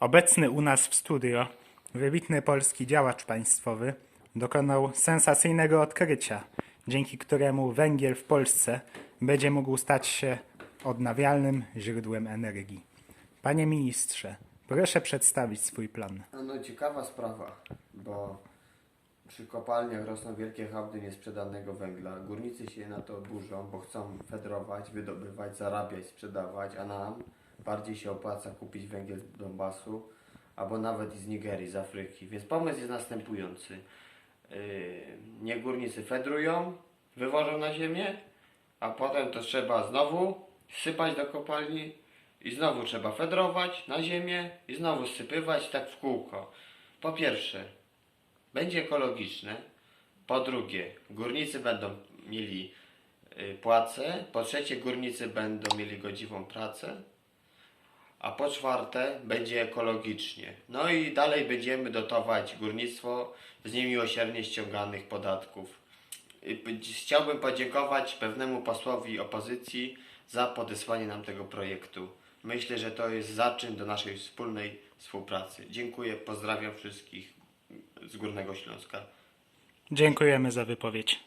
Obecny u nas w studio wybitny polski działacz państwowy dokonał sensacyjnego odkrycia, dzięki któremu węgiel w Polsce będzie mógł stać się odnawialnym źródłem energii. Panie ministrze, proszę przedstawić swój plan. No ciekawa sprawa, bo przy kopalniach rosną wielkie hałdy niesprzedanego węgla. Górnicy się na to burzą, bo chcą fedrować, wydobywać, zarabiać, sprzedawać, a nam bardziej się opłaca kupić węgiel z Donbasu albo nawet i z Nigerii, z Afryki. Więc pomysł jest następujący. Yy, niech górnicy fedrują, wywożą na ziemię, a potem to trzeba znowu sypać do kopalni i znowu trzeba fedrować na ziemię i znowu sypywać tak w kółko. Po pierwsze, będzie ekologiczne. Po drugie, górnicy będą mieli y, płacę. Po trzecie, górnicy będą mieli godziwą pracę. A po czwarte, będzie ekologicznie. No i dalej będziemy dotować górnictwo z niemiłosiernie ściąganych podatków. Chciałbym podziękować pewnemu posłowi opozycji za podesłanie nam tego projektu. Myślę, że to jest zaczyn do naszej wspólnej współpracy. Dziękuję, pozdrawiam wszystkich z Górnego Śląska. Dziękujemy za wypowiedź.